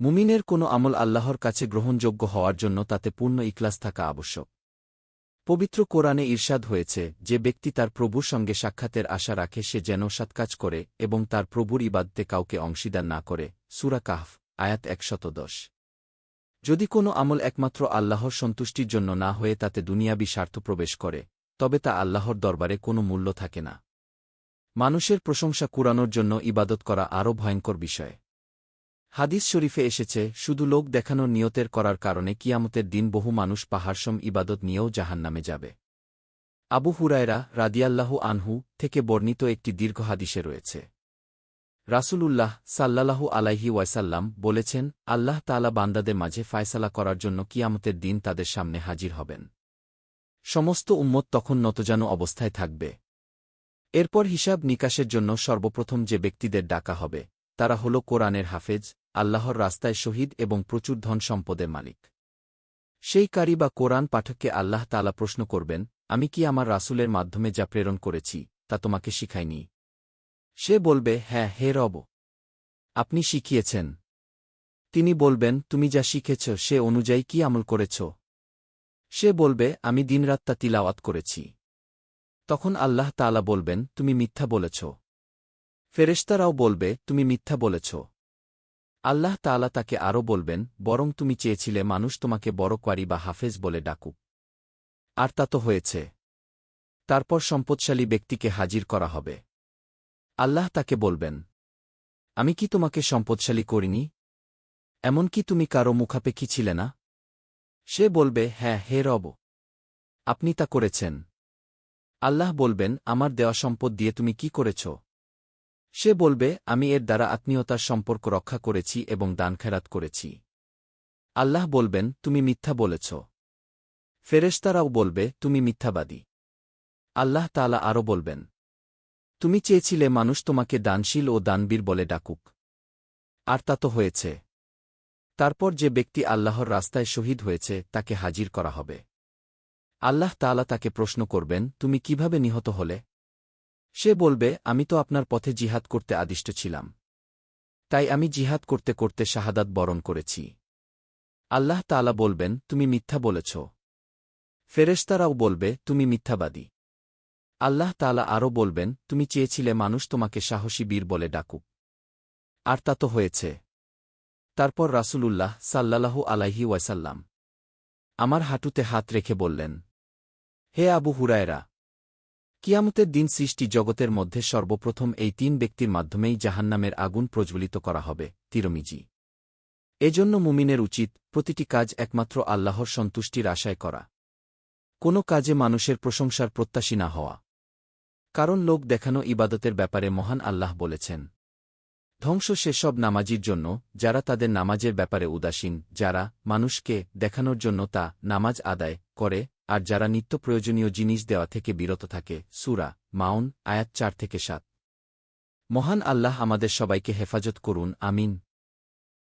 মুমিনের কোনো আমল আল্লাহর কাছে গ্রহণযোগ্য হওয়ার জন্য তাতে পূর্ণ ইকলাস থাকা আবশ্যক। পবিত্র কোরআনে ঈর্ষাদ হয়েছে, যে ব্যক্তি তার প্রভুর সঙ্গে সাক্ষাতের আশা রাখে, সে যেন সৎকাজ করে এবং তার প্রভুর ইবাদতে কাউকে অংশীদার না করে, সুরা কাহফ, আয়াত একশত দশ যদি কোনো আমল একমাত্র আল্লাহর সন্তুষ্টির জন্য না হয়ে তাতে দুনিয়াবি স্বার্থ প্রবেশ করে, তবে তা আল্লাহর দরবারে কোনো মূল্য থাকে না। মানুষের প্রশংসা কুরানোর জন্য ইবাদত করা আরও ভয়ঙ্কর বিষয়। হাদিস শরীফে এসেছে, শুধু লোক দেখানোর নিয়তের করার কারণে কিয়ামতের দিন বহু মানুষ পাহাড়সম ইবাদত নিয়েও জাহান্নামে যাবে। আবু হুরায়রা রাদিয়াল্লাহু আনহু থেকে বর্ণিত একটি দীর্ঘ হাদিসে রয়েছে। রাসূলুল্লাহ সাল্লাল্লাহু আলাইহি ওয়াসাল্লাম বলেছেন, আল্লাহ তালা বান্দাদের মাঝে ফায়সালা করার জন্য কিয়ামতের দিন তাদের সামনে হাজির হবেন। সমস্ত উম্মত তখন নতজানু অবস্থায় থাকবে। এরপর হিসাব নিকাশের জন্য সর্বপ্রথম যে ব্যক্তিদের ডাকা হবে, তারা হল কোরআনের হাফেজ আল্লাহর রাস্তায় শহীদ এবং প্রচুর ধন সম্পদের মালিক। সেই কারি বা কোরআন পাঠককে আল্লাহ তালা প্রশ্ন করবেন, আমি কি আমার রাসূলের মাধ্যমে যা প্রেরণ করেছি, তা তোমাকে শিখাইনি? সে বলবে হ্যাঁ হে রব, আপনি শিখিয়েছেন। তিনি বলবেন, তুমি যা শিখেছ, সে অনুযায়ী কি আমল করেছ? সে বলবে, আমি দিনরাত তা তিলাওয়াত করেছি। তখন আল্লাহ তালা বলবেন, তুমি মিথ্যা বলেছ। ফেরেশতারাও বলবে, তুমি মিথ্যা বলেছ। আল্লাহ তালা তাকে আরও বলবেন, বরং তুমি চেয়েছিলে মানুষ তোমাকে বড় কোয়ারি বা হাফেজ বলে ডাকুক। আর তা তো হয়েছে। তারপর সম্পদশালী ব্যক্তিকে হাজির করা হবে। আল্লাহ তাকে বলবেন, আমি কি তোমাকে সম্পদশালী করিনি? এমনকি তুমি কারও মুখাপেক্ষী ছিলে না? সে বলবে হ্যাঁ হে রব, আপনি তা করেছেন। আল্লাহ বলবেন, আমার দেওয়া সম্পদ দিয়ে তুমি কি করেছ? সে বলবে, আমি এর দ্বারা আত্মীয়তার সম্পর্ক রক্ষা করেছি এবং দান দানখেরাত করেছি। আল্লাহ বলবেন, তুমি মিথ্যা বলেছ। ফেরেশতারাও বলবে, তুমি মিথ্যাবাদী। আল্লাহ তালা আরও বলবেন, তুমি চেয়েছিলে মানুষ তোমাকে দানশীল ও দানবীর বলে ডাকুক। আর তা তো হয়েছে। তারপর যে ব্যক্তি আল্লাহর রাস্তায় শহীদ হয়েছে, তাকে হাজির করা হবে। আল্লাহ তালা তাকে প্রশ্ন করবেন, তুমি কীভাবে নিহত হলে? সে বলবে, আমি তো আপনার পথে জিহাদ করতে আদিষ্ট ছিলাম। তাই আমি জিহাদ করতে করতে শাহাদাত বরণ করেছি। আল্লাহ তালা বলবেন, তুমি মিথ্যা বলেছ। ফেরেশতারাও বলবে, তুমি মিথ্যাবাদী। আল্লাহ তালা আরও বলবেন, তুমি চেয়েছিলে মানুষ তোমাকে সাহসী বীর বলে ডাকুক। আর তা তো হয়েছে। তারপর রাসূলুল্লাহ সাল্লাল্লাহু আলাইহি ওয়াসাল্লাম আমার হাঁটুতে হাত রেখে বললেন, হে আবু হুরায়রা কিয়ামতের দিন সৃষ্টি জগতের মধ্যে সর্বপ্রথম এই তিন ব্যক্তির মাধ্যমেই জাহান্নামের আগুন প্রজ্বলিত করা হবে, তিরমিজি। এজন্য মুমিনের উচিত প্রতিটি কাজ একমাত্র আল্লাহর সন্তুষ্টির আশায় করা। কোনো কাজে মানুষের প্রশংসার প্রত্যাশী না হওয়া। কারণ লোক দেখানো ইবাদতের ব্যাপারে মহান আল্লাহ বলেছেন। ধ্বংস সেসব নামাজির জন্য যারা তাদের নামাজের ব্যাপারে উদাসীন, যারা মানুষকে দেখানোর জন্য তা নামাজ আদায় করে আর যারা নিত্য প্রয়োজনীয় জিনিস দেওয়া থেকে বিরত থাকে, সুরা, মাউন, আয়াত চার থেকে সাত। মহান আল্লাহ আমাদের সবাইকে হেফাজত করুন, আমিন।